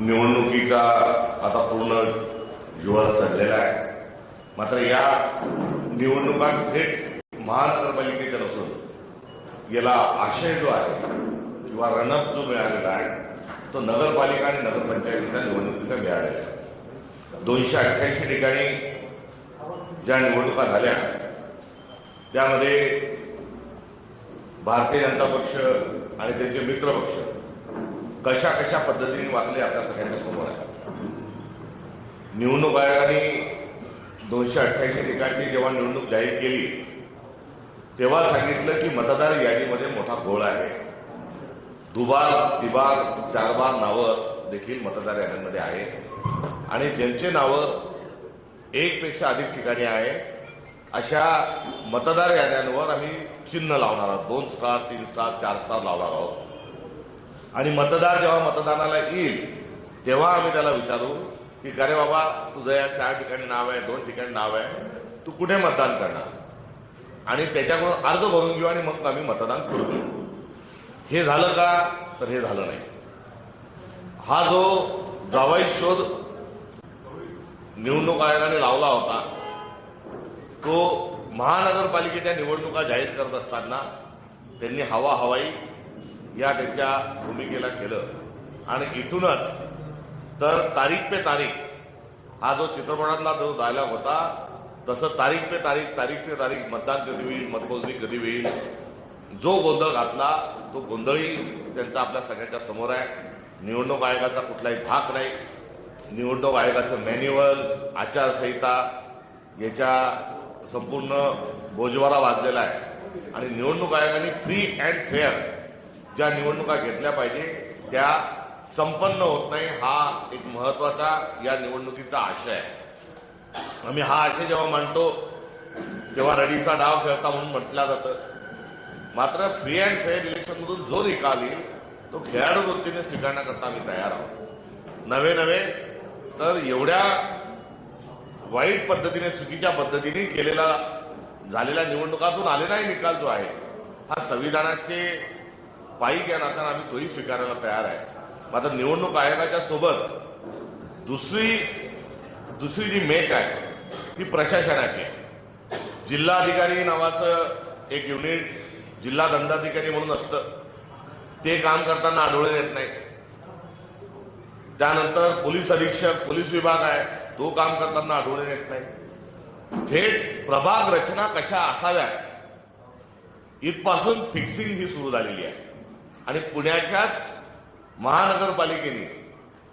निवडणुकीचा आता पूर्ण जुवार चढलेला आहे. मात्र या निवडणुका थेट महानगरपालिकेच्या नसून याला आशय जो आहे किंवा रणप जो मिळालेला आहे तो नगरपालिका आणि नगरपंचायतीच्या निवडणुकीचा मिळालेला आहे. दोनशे अठ्ठ्याऐंशी ठिकाणी ज्या निवडणुका झाल्या त्यामध्ये भारतीय जनता पक्ष आणि त्यांचे मित्र पक्ष कशा कशा पद्धतीने वागले आता सगळ्यांना समोर आहे. निवडणूक आयोगाने दोनशे अठ्ठ्याऐंशी ठिकाणची जेव्हा निवडणूक जाहीर केली तेव्हा सांगितलं की मतदार यादीमध्ये मोठा घोळ आहे. दुबार तिबार चारबार नावं देखील मतदार याद्यांमध्ये आहे. आणि ज्यांचे नावं एकपेक्षा अधिक ठिकाणी आहे अशा मतदार याद्यांवर आम्ही चिन्ह लावणार आहोत. दोन स्टार तीन स्टार चार स्टार लावणार आहोत. आणि मतदार जेव्हा मतदानाला येईल तेव्हा आम्ही त्याला विचारू की अरे बाबा तुझं या चार ठिकाणी नाव आहे दोन ठिकाणी नाव आहे तू कुठे मतदान करणार? आणि त्याच्याकडून अर्ज भरून घेऊ आणि मग आम्ही मतदान करू. घेऊ हे झालं का? तर हे झालं नाही. हा जो जावाई शोध निवडणूक आयोगाने लावला होता तो महानगरपालिकेच्या निवडणुका जाहीर करत असताना त्यांनी हवा हवाई या त्यांच्या भूमिकेला केलं. आणि इथूनच तर तारीख पे तारीख हा जो चित्रपटातला जो डायलॉग होता तसं तारीख पे तारीख तारीख पे तारीख मतदान कधी होईल मतमोजणी कधी होईल जो गोंधळ घातला तो गोंधळही त्यांचा आपल्या सगळ्यांच्या समोर आहे. निवडणूक आयोगाचा कुठलाही भाग नाही. निवडणूक आयोगाचं मॅन्युअल आचारसंहिता याच्या संपूर्ण बोजवारा वाजलेला आहे. आणि निवडणूक आयोगाने फ्री अँड फेअर ज्या निवडणुका घेतल्या पाहिजे त्या संपन्न होत नाही हा एक महत्त्वाचा या निवडणुकीचा आशय आहे. आम्ही हा आशय जेव्हा मांडतो तेव्हा रडीचा डाव खेळता म्हणून म्हटलं जातं. मात्र फ्री अँड फेअर इलेक्शनमधून जो निकाल येईल तो खेळाडू वृत्तीने स्वीकारण्याकरता आम्ही तयार आहोत. नवे नवे तर एवढ्या वाईट पद्धतीने चुकीच्या पद्धतीने केलेला झालेल्या निवडणुकातून आलेलाही निकाल जो आहे हा संविधानाचे पायी या नात्यानं आम्ही तोही स्वीकारायला तयार आहे. मात्र निवडणूक आयोगाच्या सोबत दुसरी दुसरी जी मेक आहे ती प्रशासनाची. आहे जिल्हाधिकारी नावाचं एक युनिट जिल्हा दंडाधिकारी म्हणून असतं. ते काम करताना आढळून येत नाही. त्यानंतर पोलीस अधीक्षक पोलीस विभाग आहे तो काम करताना आढळून येत नाही. थेट प्रभाग रचना कशा असाव्या इथपासून फिक्सिंग ही सुरू झालेली आहे. आणि पुण्याच्याच महानगरपालिकेने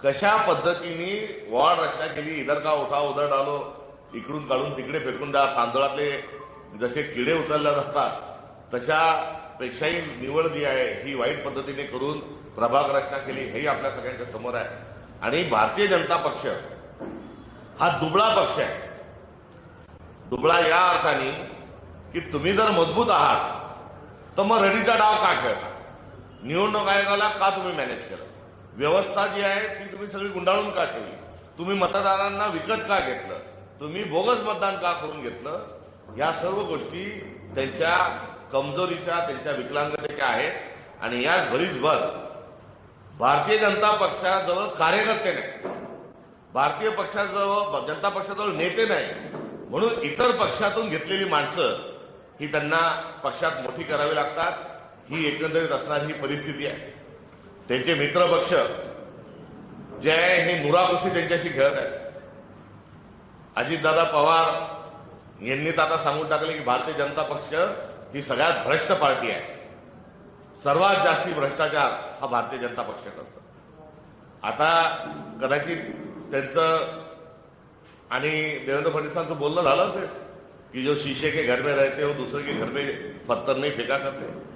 कशा पद्धतीने वॉर्ड रचना केली इधर का उठा उधर डालो इकडून काढून तिकडे फेकून द्या तांदळातले जसे किडे उचलल्या जातात तशापेक्षाही निवड जी आहे ही वाईट पद्धतीने करून प्रभाग रचना केली हेही आपल्या सगळ्यांच्या समोर आहे. आणि भारतीय जनता पक्ष हा दुबळा पक्ष आहे. दुबळा या अर्थाने की तुम्ही जर मजबूत आहात तर मग रडीचा डाव का खेळता? निवडणूक आयोगाला का तुम्ही मॅनेज केलं? व्यवस्था जी आहे ती तुम्ही सगळी गुंडाळून का ठेवली? तुम्ही मतदारांना विकत का घेतलं? तुम्ही बोगस मतदान का करून घेतलं? या सर्व गोष्टी त्यांच्या कमजोरीच्या त्यांच्या विकलांगतेच्या आहेत. आणि या भरीसभर भारतीय जनता पक्षाजवळ कार्यकर्ते नाही भारतीय पक्षाजवळ जनता पक्षाजवळ नेते नाही म्हणून इतर पक्षातून घेतलेली माणसं ही त्यांना पक्षात मोठी करावी लागतात. ही एकंदरीत असणारी ही परिस्थिती आहे. त्यांचे मित्र पक्ष जे आहे हे नुराकुस्ती त्यांच्याशी खेळत आहेत. अजितदादा पवार यांनी तर आता सांगून टाकले की भारतीय जनता पक्ष ही सगळ्यात भ्रष्ट पार्टी आहे. सर्वात जास्ती भ्रष्टाचार हा भारतीय जनता पक्ष करतो आता कदाचित त्यांचं आणि देवेंद्र फडणवीसांचं बोलणं झालं असेल की जो शीशे के घर में रहते हो दूसरे के घर में पत्थर नाही फेका करते.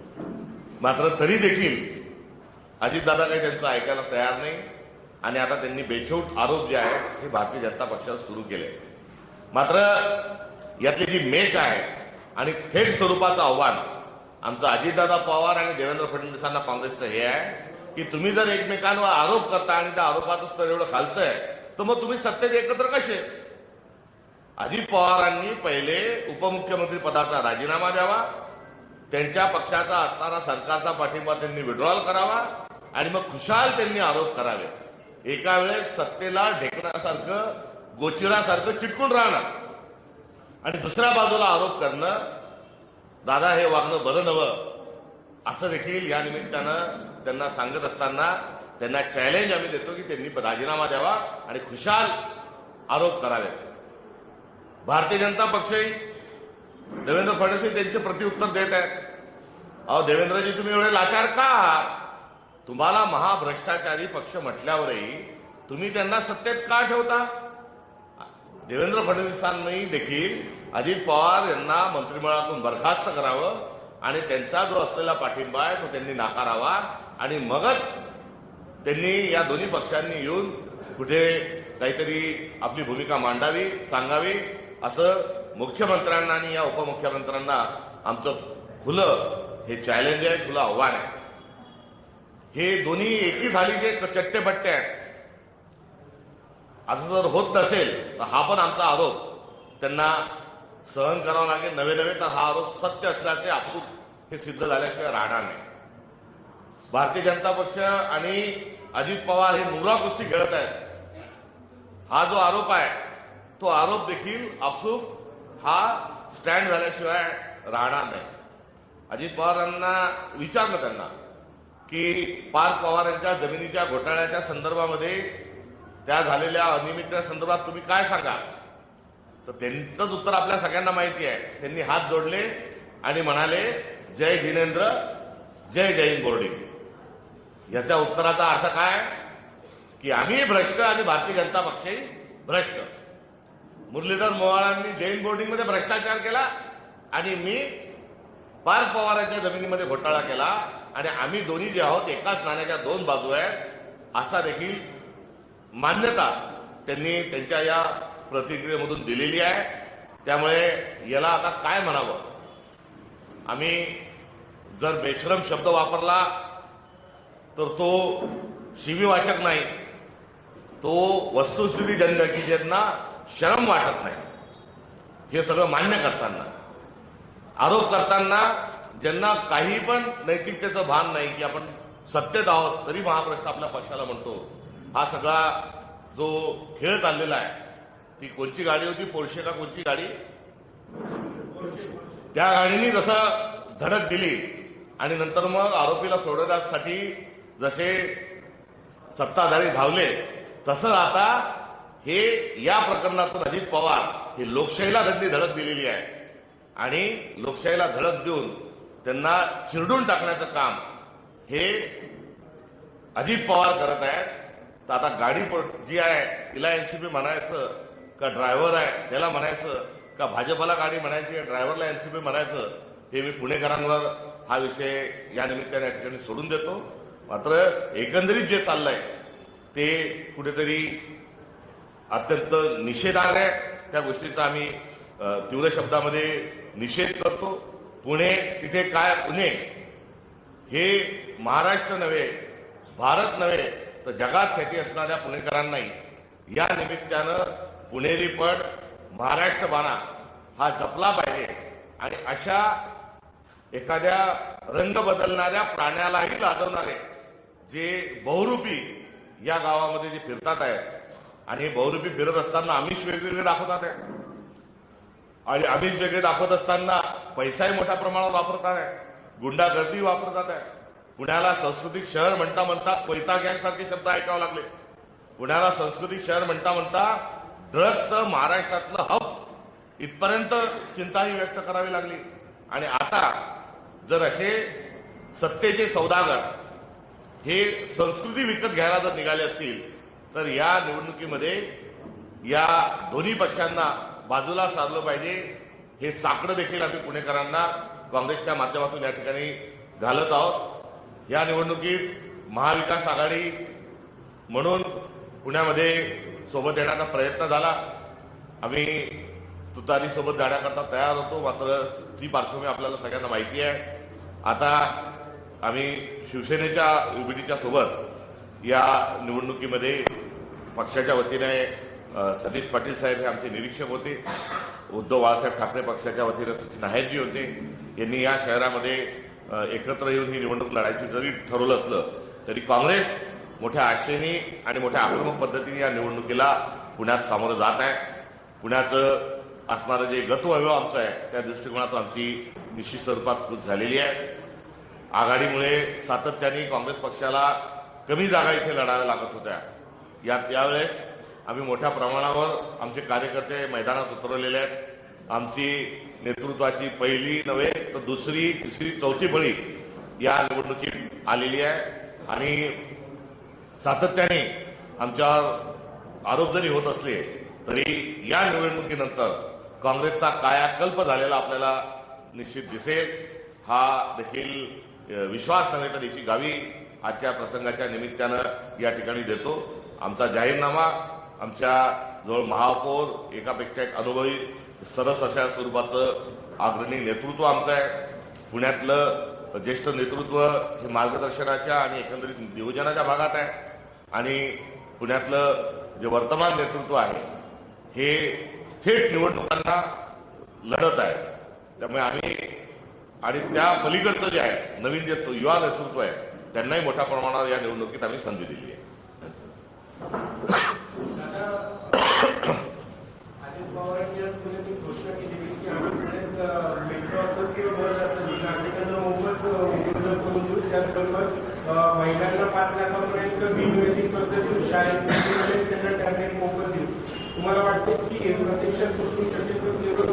मात्र तरी देखील अजितदादा काही त्यांचं ऐकायला तयार नाही आणि आता त्यांनी बेछूट आरोप जे आहेत हे भारतीय जनता पक्षाला सुरू केले. मात्र यातली जी मेक आहे आणि थेट स्वरूपाचं आव्हान आमचं अजितदादा पवार आणि देवेंद्र फडणवीसांना काँग्रेसचं हे आहे की तुम्ही जर एकमेकांवर आरोप करता आणि त्या आरोपाचं स्तर एवढं खालचं आहे तर मग तुम्ही सत्तेत एकत्र कसे? अजित पवारांनी पहिले उपमुख्यमंत्री पदाचा राजीनामा द्यावा त्यांच्या पक्षाचा असणारा सरकारचा पाठिंबा त्यांनी विड्रॉल करावा आणि मग खुशाल त्यांनी आरोप करावे. एका वेळेस सत्तेला ढेकण्यासारखं गोचिरासारखं चिटकून राहणं. आणि दुसऱ्या बाजूला आरोप करणं दादा हे वागणं बरं नवं असं देखील या निमित्तानं त्यांना सांगत असताना त्यांना चॅलेंज आम्ही देतो की त्यांनी राजीनामा द्यावा आणि खुशाल आरोप करावेत. भारतीय जनता पक्षही देवेंद्र फडणवीस त्यांचे प्रतिउत्तर देत आहेत. अहो देवेंद्रजी तुम्ही एवढे लाचार का? तुम्हाला महाभ्रष्टाचारी पक्ष म्हटल्यावरही तुम्ही त्यांना सत्तेत का ठेवता? देवेंद्र फडणवीसांनी देखील अजित पवार यांना मंत्रिमंडळातून बरखास्त करावं आणि त्यांचा जो असलेला पाठिंबा आहे तो त्यांनी नाकारावा आणि मगच त्यांनी या दोन्ही पक्षांनी येऊन कुठे काहीतरी आपली भूमिका मांडावी सांगावी असं मुख्यमंत्र्यांना आणि या उपमुख्यमंत्र्यांना आमचं खुलं हे चॅलेंज आहे तुला आव्हान आहे. हे दोन्ही एकी झाली जे चट्टेपट्टे आहेत. असं जर होत नसेल तर हा पण आमचा आरोप. त्यांना सहन करावा लागेल नवे नवे तर हा आरोप सत्य असल्याचे आपसूक हे सिद्ध झाल्याशिवाय राहणार नाही. भारतीय जनता पक्ष आणि अजित पवार हे नुरा कुस्ती खेळत आहेत. हा जो आरोप आहे तो आरोप देखील आपसूक हा स्टँड झाल्याशिवाय राहणार नाही. अजित पवारांना विचारलं त्यांना की पार्थ पवार यांच्या जमिनीच्या घोटाळ्याच्या संदर्भामध्ये त्या झालेल्या अनियमिततेच्या संदर्भात तुम्ही काय सांगा? तर त्यांचंच उत्तर आपल्या सगळ्यांना माहिती आहे. त्यांनी हात जोडले आणि म्हणाले जय जिनेंद्र जय जैन बोर्डिंग याच्या उत्तराचा अर्थ काय? की आम्ही भ्रष्ट आणि भारतीय जनता पक्षही भ्रष्ट. मुरलीधर मोवाळांनी जैन बोर्डिंगमध्ये भ्रष्टाचार केला आणि मी पार्थ पवारांच्या जमिनीमध्ये घोटाळा केला आणि आम्ही दोन्ही जे आहोत एकाच नाण्याच्या दोन बाजू आहेत. असा देखील मान्यता त्यांनी त्यांच्या या प्रतिक्रियेमधून दिलेली आहे. त्यामुळे याला आता काय म्हणावं? आम्ही जर बेश्रम शब्द वापरला तर तो शिवीवाचक नाही. तो वस्तुस्थितीजन्य की ज्यांना शरम वाटत नाही. हे सगळं मान्य करताना. आरोप करताना ज्यांना काही पण नैतिकतेचं भान नाही की आपण सत्तेत आहोत तरी महाप्रश्न आपल्या पक्षाला म्हणतो. हा सगळा जो खेळ चाललेला आहे ती कोणची गाडी होती पोर्शे का कोणची गाडी? त्या गाडीने जसं धडक दिली आणि नंतर मग आरोपीला सोडवण्यासाठी जसे सत्ताधारी धावले तसं आता हे या प्रकरणातून अजित पवार हे लोकशाहीला त्यांनी धडक दिलेली आहे. आणि लोकशाहीला धडक देऊन त्यांना चिरडून टाकण्याचं काम हे अजित पवार करत आहेत. तर आता गाडी जी आहे तिला एनसीपी म्हणायचं का ड्रायव्हर आहे त्याला म्हणायचं का भाजपाला गाडी म्हणायची ड्रायव्हरला एनसीपी म्हणायचं हे मी पुणेकरांवर हा विषय या निमित्ताने या ठिकाणी सोडून देतो. मात्र एकंदरीत जे चाललंय ते कुठेतरी अत्यंत निषेधार्ह आहे. त्या गोष्टीचा आम्ही तीव्र शब्दामध्ये निषेध करतो. पुणे तिथे काय पुणे? हे महाराष्ट्र नव्हे भारत नव्हे तर जगात ख्याती असणाऱ्या पुणेकरांनाही या निमित्तानं पुणेरी पट महाराष्ट्र बाणा हा जपला पाहिजे. आणि अशा एखाद्या रंग बदलणाऱ्या प्राण्यालाही लाजवणारे जे बहुरूपी या गावामध्ये जे फिरतात आहेत. आणि हे बहुरूपी फिरत असताना आम्हीच वेगवेगळे दाखवतात आहे आणि आम्हीच वेगळे दाखवत असताना पैसाही मोठ्या प्रमाणावर वापरतात आहे गुंडागर्दी वापरतात आहे. पुण्याला सांस्कृतिक शहर म्हणता म्हणता पैसा गँग सारखे शब्द ऐकावे लागले. पुण्याला सांस्कृतिक शहर म्हणता म्हणता ड्रग्सचं महाराष्ट्रातलं हब इथपर्यंत चिंताही व्यक्त करावी लागली. आणि आता जर असे सत्तेचे सौदागर हे संस्कृती विकत घ्यायला जर निघाले असतील तर या निवडणुकीमध्ये या दोन्ही पक्षांना बाजूला सारलं पाहिजे. हे साकडं देखील आम्ही पुणेकरांना काँग्रेसच्या माध्यमातून या ठिकाणी घालत आहोत. या निवडणुकीत महाविकास आघाडी म्हणून पुण्यामध्ये सोबत येण्याचा प्रयत्न झाला. आम्ही तुतारी सोबत जाण्याकरता तयार होतो. मात्र ती पार्श्वभूमी आपल्याला सगळ्यांना माहिती आहे. आता आम्ही शिवसेनेच्या युबीडीच्या सोबत या निवडणुकीमध्ये पक्षाच्या वतीने सतीश पाटील साहेब हे आमचे निरीक्षक होते. उद्धव बाळासाहेब ठाकरे पक्षाच्या वतीनं सचिन नाहेरजी होते. यांनी या शहरामध्ये एकत्र येऊन ही निवडणूक लढायची जरी ठरवलं असलं तरी काँग्रेस मोठ्या आशेने आणि मोठ्या आक्रमक पद्धतीने या निवडणुकीला पुण्यात सामोरं जात आहे. पुण्याचं असणारं जे गतवैभव आमचं आहे त्या दृष्टिकोनातून आमची निश्चित स्वरूपात कृत झालेली आहे. आघाडीमुळे सातत्याने काँग्रेस पक्षाला कमी जागा इथे लढाव्या लागत होत्या. या त्यावेळेस आम्ही मोठ्या प्रमाणावर आमचे कार्यकर्ते मैदानात उतरवलेले आहेत. आमची नेतृत्वाची पहिली नव्हे तर दुसरी तिसरी चौथी फळी या निवडणुकीत आलेली आहे. आणि सातत्याने आमच्यावर आरोप जरी होत असले तरी या निवडणुकीनंतर काँग्रेसचा कायाकल्प झालेला आपल्याला निश्चित दिसेल. हा देखील विश्वास नव्हे तर याची गावी आजच्या प्रसंगाच्या निमित्तानं या ठिकाणी देतो. आमचा जाहीरनामा आमच्या जवळ महापौर एकापेक्षा एक अनुभवी सरस अशा स्वरूपाचं अग्रणी नेतृत्व आमचं आहे. पुण्यातलं ज्येष्ठ नेतृत्व हे मार्गदर्शनाच्या आणि एकंदरीत नियोजनाच्या भागात आहे. आणि पुण्यातलं जे वर्तमान नेतृत्व आहे हे थेट निवडणुकांना लढत आहे. त्यामुळे आम्ही आणि त्या पलीकडचं जे आहे नवीन जे युवा नेतृत्व आहे त्यांनाही मोठ्या प्रमाणावर या निवडणुकीत आम्ही संधी दिली आहे अजित पवारांनी आज पुण्यात एक घोषणा केली की आम्ही पुण्यात मेट्रो असो किंवा बस असेल नागरिकांना मोफत उपलब्ध करून देऊ त्याचबरोबर अ, महिलांना पाच लाखापर्यंत बिनवैधिक पद्धतीने शाळेत त्यांना टॅबलेट मोफत देऊ. तुम्हाला वाटते की प्रत्यक्षात कृषी केवळ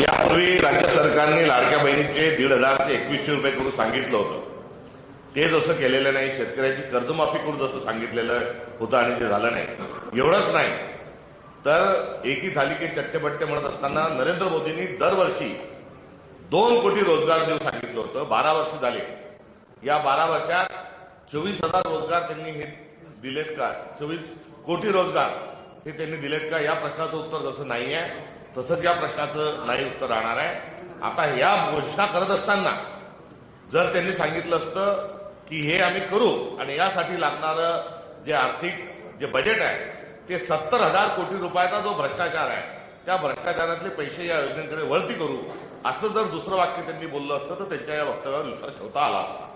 यापूर्वी राज्य सरकारने लाडक्या बहिणीचे दीड हजार ते एकवीसशे रुपये करून सांगितलं होतं. ते जसं केलेलं नाही शेतकऱ्याची कर्जमाफी करून जसं सांगितलेलं होतं आणि ते झालं नाही. एवढंच नाही. तर एकी थाली की चट्टेबट्टे म्हणत असताना नरेंद्र मोदींनी दरवर्षी दोन कोटी रोजगार देऊ सांगितलं होतं. बारा वर्ष झाले. या बारा वर्षात चोवीस हजार रोजगार त्यांनी हे दिलेत का? चोवीस कोटी रोजगार हे त्यांनी दिलेत का? या प्रश्नाचं उत्तर जसं नाही आहे तसंच या प्रश्नाचं नाही उत्तर राहणार आहे. आता या घोषणा करत असताना जर त्यांनी सांगितलं असतं की हे आम्ही करू आणि यासाठी लागणारं जे आर्थिक जे बजेट आहे ते सत्तर हजार कोटी रुपयाचा जो भ्रष्टाचार आहे त्या भ्रष्टाचारातले पैसे या योजनेकडे वळती करू असं जर दुसरं वाक्य त्यांनी बोललं असतं तर त्यांच्या या वक्तव्यावर विश्वास ठेवता आला असता.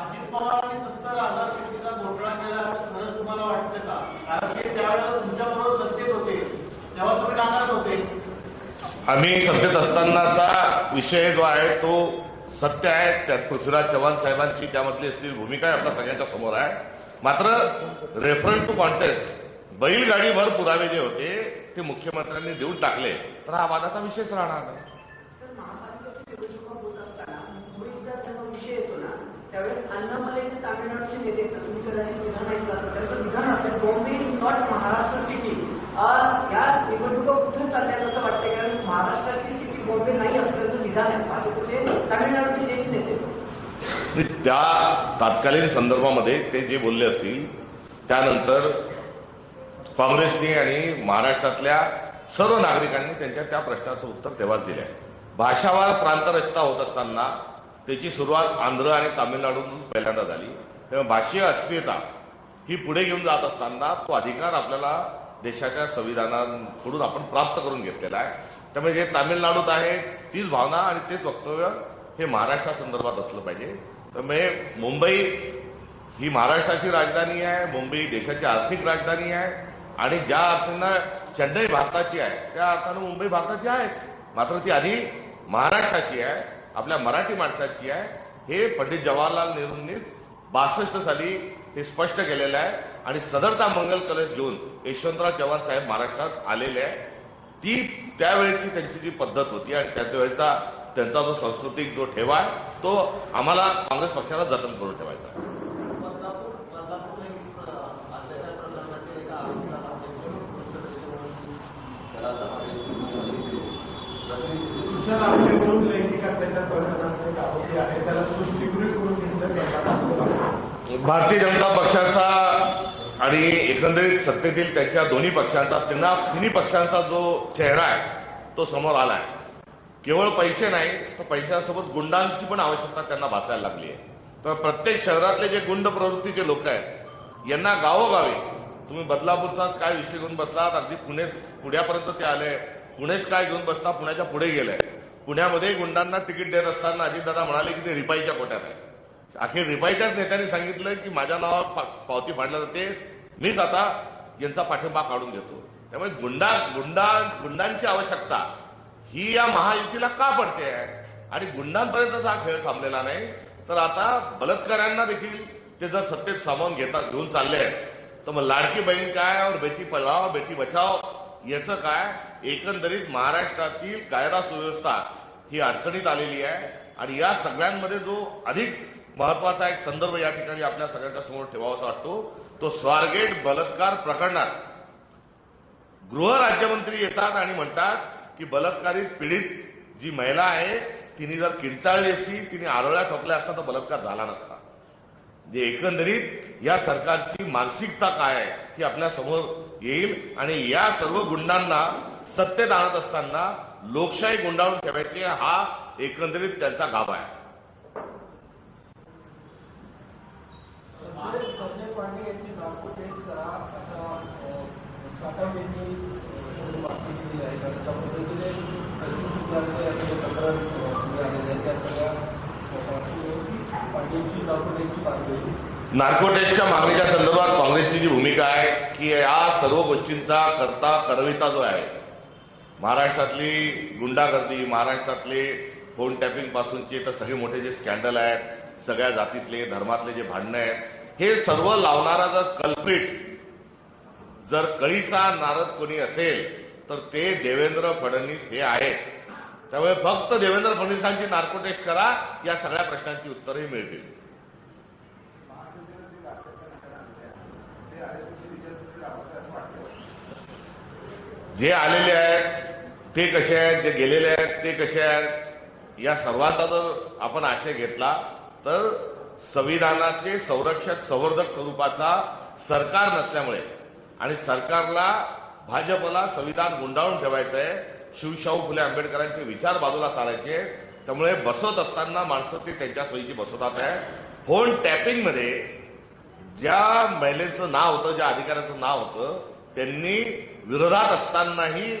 अजित पवारांनी सत्तर हजार कोटीचा घोटाळा केला असं खरंच तुम्हाला वाटतं का? कारण ते त्यावेळेला तुमच्याबरोबर सत्तेत होते. तेव्हा तुम्ही नाकारत होते. आम्ही सत्तेत असतानाचा विषय जो आहे तो सत्य आहे. त्यात पृथ्वीराज चव्हाण साहेबांची त्यामधली असलेली भूमिका आपल्या सगळ्यांच्या समोर आहे. मात्र रेफरन्स टू कॉन्टेस्ट बैलगाडीवर पुरावे जे होते ते मुख्यमंत्र्यांनी देऊन टाकले. तर हा वादाचा विषयच राहणार नाही सर महापालिकेचे निवडणुका होत असताना मुंबईचा जेव्हा विषय येतो ना त्यावेळेस अण्णामले जे तामिळनाडूचे नेते तुम्ही कदाचित विधान ऐकलं असेल त्यांचं विधान असेल Bombay is not Maharashtra city. या निवडणुका कुठून चालल्या असं वाटतं कारण महाराष्ट्राची सिटी बॉम्बे नाही असल्याचं विधान आहे. भाजपचे तामिळनाडूचे ज्येष्ठ नेते. त्या तात्कालीन संदर्भामध्ये ते जे बोलले असतील त्यानंतर काँग्रेसने आणि महाराष्ट्रातल्या सर्व नागरिकांनी त्यांच्या त्या प्रश्नाचं उत्तर तेव्हाच दिलं आहे भाषावार प्रांतरचना होत असताना त्याची सुरुवात आंध्र आणि तामिळनाडूतून पहिल्यांदा झाली. तेव्हा भाषीय अस्मिता ही पुढे घेऊन जात असताना तो अधिकार आपल्याला देशाच्या संविधानाकडून आपण प्राप्त करून घेतलेला आहे. त्यामुळे जे तामिळनाडूत आहे तीच भावना आणि तेच वक्तव्य हे महाराष्ट्रासंदर्भात असलं पाहिजे. त्यामुळे मुंबई ही महाराष्ट्राची राजधानी आहे मुंबई देशाची आर्थिक राजधानी आहे आणि ज्या अर्थानं चेन्नई भारताची आहे त्या अर्थानं मुंबई भारताची आहेच. मात्र ती आधी महाराष्ट्राची आहे. आपल्या मराठी माणसाची आहे. हे पंडित जवाहरलाल नेहरूंनीच बासष्ट साली हे स्पष्ट केलेलं आहे. आणि सदरचा मंगल कलश घेऊन यशवंतराव चव्हाण साहेब महाराष्ट्रात आलेले आहे. ती त्यावेळेची त्यांची जी पद्धत होती आणि त्यावेळेचा त्यांचा जो सांस्कृतिक जो ठेवा आहे तो आम्हाला काँग्रेस पक्षाला जतन करून ठेवायचा आहे बदलापूर अत्याचार प्रकरणातील एका आरोपीला सदस्य म्हणून त्याला तुषार आपल्याकडून लैंगिक अत्याचार प्रकरणाचा एक आरोपी आहे त्याला सिक्युरिटी करून घेतलं त्यांना दाखवलं भारतीय जनता पक्षाचा आणि एकंदरीत सत्तेतील त्यांच्या दोन्ही पक्षांचा त्यांना तिन्ही पक्षांचा जो चेहरा आहे तो समोर आला आहे. केवळ पैसे नाही तर पैशासोबत गुंडांची पण आवश्यकता त्यांना भासायला लागली आहे. तर प्रत्येक शहरातले जे गुंड प्रवृत्तीचे लोक आहेत यांना गावोगावी तुम्ही बदलापूरचाच काय विषय घेऊन बसलात अगदी पुणे पुण्यापर्यंत ते आले पुणेच काय घेऊन बसता पुण्याच्या पुढे गेलंय पुण्यामध्ये गुंडांना तिकीट देत असताना अजितदादा म्हणाले की ते रिपाईच्या कोट्यात आहे. अखेर रिपाईच्याच नेत्याने सांगितलं की माझ्या नावावर पा- पावती फाडल्या जाते. मीच आता यांचा पाठिंबा काढून घेतो. त्यामुळे गुंडा गुंडा गुंडांची आवश्यकता ही या महायुतीला का पडते? आहे आणि गुंडांपर्यंत हा खेळ थांबलेला नाही. तर आता बलात्कारांना देखील ते जर सत्तेत सामावून घेतात घेऊन चालले तर मग लाडकी बहीण काय? और बेटी पढाव बेटी बचाव याचं काय? एकंदरीत महाराष्ट्रातील कायदा सुव्यवस्था ही अडचणीत आलेली आहे. आणि या सगळ्यांमध्ये जो अधिक महत्त्वाचा एक संदर्भ या ठिकाणी आपल्या सगळ्यांच्या समोर ठेवावाचा वाटतो. तो स्वारगेट बलात्कार प्रकरणात. गृह राज्यमंत्री येतात आणि म्हणतात की बलात्कारित पीडित जी महिला आहे तिने जर किंचाळली असती तिने आरोळ्या ठोकल्या असता तर बलात्कार झाला नसता. जे एकंदरीत या सरकारची मानसिकता काय आहे ही आपल्यासमोर येईल आणि या सर्व गुंडांना सत्तेत आणत असताना लोकशाही गुंडाळून ठेवायचे हा एकंदरीत त्यांचा गाभा आहे संजय पांडे यांची नागपूर टेस्ट करा असा साठव यांनी थोडी मागणी केलेली आहे कारण त्या पद्धतीने सचिन सुद्धांचे यांची तक्रार अ, आलेली आहे त्या सगळ्या अ, पांडेंची नागपूर टेस्टची मागणी होती नार्कोटेक्सच्या मागणीच्या संदर्भात काँग्रेसची जी भूमिका आहे की या सर्व गोष्टींचा करता करविता जो आहे महाराष्ट्रातली गुंडागर्दी महाराष्ट्रातले फोन टॅपिंग पासूनचे तर सगळे मोठे जे स्कॅन्डल आहेत सगळ्या जातीतले धर्मातले जे भांडणं आहेत हे सर्व लावणारा जर कल्प्रिट जर कळीचा नारद कोणी असेल तर ते देवेंद्र फडणवीस हे आहेत. त्यामुळे फक्त देवेंद्र फडणवीसांची नार्कोटेक्स करा या सगळ्या प्रश्नांची उत्तरही मिळतील. जे आलेले आहेत ते कसे आहेत जे गेलेले आहेत ते कसे आहेत या सर्वांचा जर आपण आशय घेतला तर संविधानाचे संरक्षक संवर्धक स्वरूपाचा सरकार नसल्यामुळे आणि सरकारला भाजपला संविधान गुंडाळून ठेवायचं आहे शिवशाहू फुले आंबेडकरांचे विचार बाजूला चालायचे त्यामुळे बसवत असताना माणसं ते त्यांच्या सोयीची बसवतात आहे फोन टॅपिंगमध्ये ज्या महिलेचं नाव होतं ज्या अधिकाऱ्याचं नाव होतं त्यांनी विरोधात असतानाही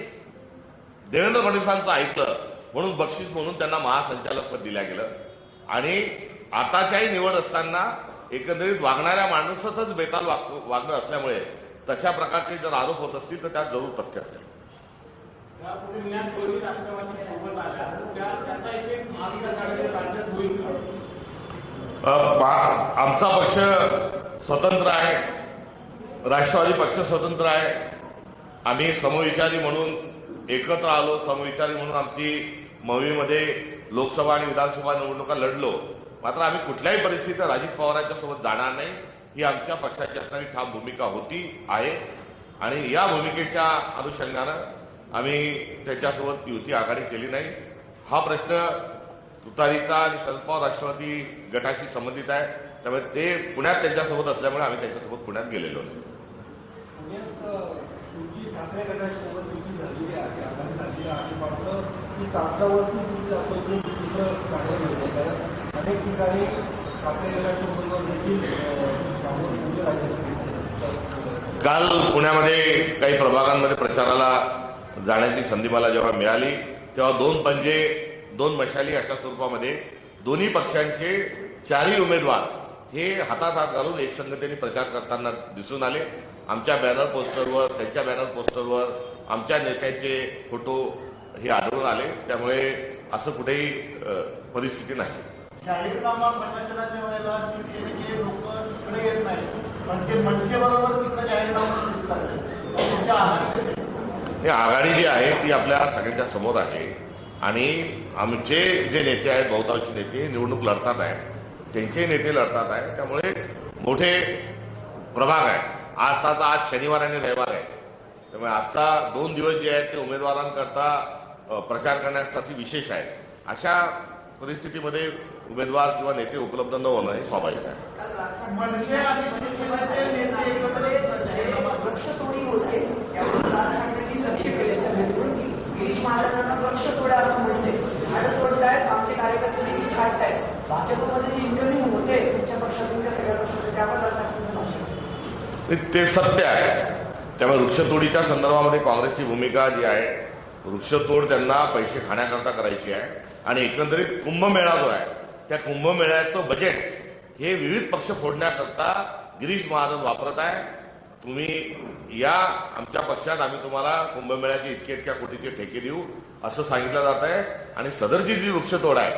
देवेंद्र फडणवीसांचं ऐकलं म्हणून बक्षीस म्हणून त्यांना महासंचालक पद दिल्या गेलं. आणि आताच्याही निवड असताना एकंदरीत वागणाऱ्या माणूसच बेताल वाग- वागणं असल्यामुळे तशा प्रकारचे जर आरोप होत असतील तर त्यात जरूर तथ्य असेल. आमचा पक्ष स्वतंत्र आहे. राष्ट्रवादी पक्ष स्वतंत्र आहे. आम्ही समविचारी म्हणून एकत्र आलो समविचारी म्हणून आमची मवीमध्ये लोकसभा आणि विधानसभा निवडणुका लढलो. मात्र आम्ही कुठल्याही परिस्थितीत अजित पवारांच्या सोबत जाणार नाही. ही आमच्या पक्षाची असणारी ठाम भूमिका होती आहे. आणि या भूमिकेच्या अनुषंगानं आम्ही त्याच्यासोबत युती आघाडी केली नाही. हा प्रश्न तुतारीचा आणि शरद पवार राष्ट्रवादी गटाशी संबंधित आहे. त्यामुळे ते पुण्यात त्यांच्यासोबत असल्यामुळे आम्ही त्यांच्यासोबत पुण्यात गेलेलो नाही पुण्यात अ, तुमची ठाकरे गटासोबत झालेली आहे आघाडी झालेली आहे. मात्र ती कागदावरती असं दुसरं अनेक ठिकाणी ठाकरे गटाच्या उमेदवार देखील काल पुण्यामध्ये काही प्रभागांमध्ये प्रचाराला जाण्याची संधी मला जेव्हा मिळाली तेव्हा दोन पंजे दोन मशाली अशा स्वरूपामध्ये दोन्ही पक्षांचे चारही उमेदवार हे हातात हात घालून एक संघटनेने प्रचार करताना दिसून आले. आमच्या बॅनर पोस्टरवर त्यांच्या बॅनर पोस्टरवर आमच्या नेत्यांचे फोटो हे आढळून आले. त्यामुळे असं कुठेही परिस्थिती नाही. ही आघाडी जी आहे ती आपल्या सगळ्यांच्या समोर आहे. आणि आमचे जे नेते आहेत बहुतांशी नेते निवडणूक लढतात आहेत. त्यांचे नेते लढतात आहेत. त्यामुळे मोठे प्रभाग आहे आजचा आज शनिवार आणि रविवार आहे. त्यामुळे आजचा दोन दिवस जे आहेत ते उमेदवारांकरता प्रचार करण्यासाठी विशेष आहे अशा परिस्थितीमध्ये उमेदवार किंवा नेते उपलब्ध न होणं हे स्वाभाविक आहे. भाजपमध्ये जे इंटरव्ह्यू होते तुमच्या पक्षातून त्या सगळ्या पक्षातून त्यावर ते- सत्य आहे. त्यामुळे वृक्षतोडीच्या संदर्भामध्ये काँग्रेसची भूमिका जी आहे वृक्षतोड त्यांना पैसे खाण्याकरता करायची आहे आणि एकंदरीत कुंभमेळा जो आहे त्या कुंभमेळ्याचं बजेट हे विविध पक्ष फोडण्याकरता गिरीश महाजन वापरत आहे. तुम्ही या आमच्या पक्षात आम्ही तुम्हाला कुंभमेळ्याची इतक्या इतक्या कोटीचे ठेके देऊ असं सांगितलं जात आहे. आणि सदरची जी वृक्षतोड आहे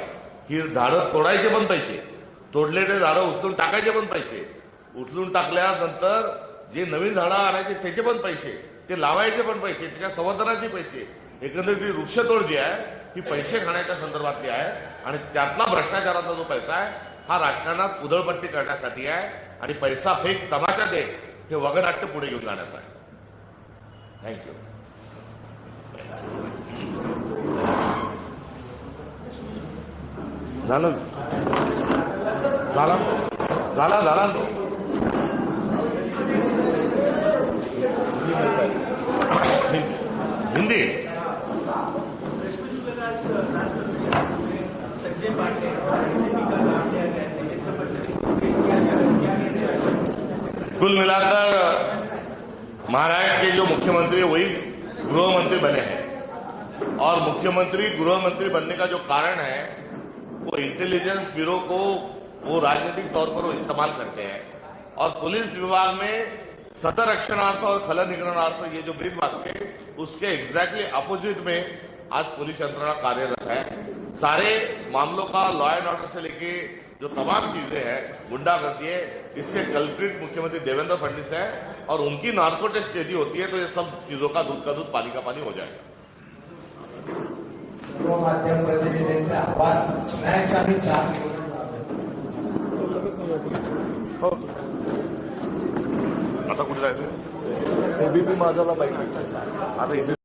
ही झाडं तोडायचे पण पैसे. तोडलेले झाडं उचलून टाकायचे पण पैसे. उचलून टाकल्यानंतर जे नवीन झाडं आणायचे त्याचे पण पैसे ते लावायचे पण पैसे त्याच्या संवर्धनाचे पैसे. एकंदरीत ती वृक्षतोड जी आहे ही पैसे खाण्याच्या संदर्भातली आहे आणि त्यातला भ्रष्टाचाराचा जो पैसा आहे हा राजकारणात उधळपट्टी करण्यासाठी आहे आणि पैसा फेक तमाशा दे हे वगनाट्य पुढे घेऊन जाण्याचं आहे. थँक्यू झालं? झाला झाला झाला हैं कुल मिलाकर महाराष्ट्र के जो मुख्यमंत्री वही गृह मंत्री बने हैं। और मुख्यमंत्री गृह मंत्री बनने का जो कारण है, वो इंटेलिजेंस ब्यूरो को वो राजनीतिक तौर पर वो इस्तेमाल करते हैं। और पुलिस विभाग में सतर रक्षणार्थ और खल निग्रहणार्थ ये जो ब्रीद वाक्य है उसके एग्जैक्टली अपोजिट में आज पुलिस यंत्रणा कार्यरत है। सारे मामलों का लॉ एंड ऑर्डर से लेके जो तमाम चीज़ें हैं गुंडागर्दी है इससे कल्प्रिट मुख्यमंत्री देवेंद्र फडणवीस है और उनकी नार्को टेस्ट यदि होती है तो ये सब चीज़ों का दूध का दूध पानी का पानी हो जाएगा। सर्व माध्यम प्रतिनिधींचे आभार स्नॅक्स आणि चहा घेऊन जावे. आता कुठे जायचं ओबीपी माझाला बाईक आता इथे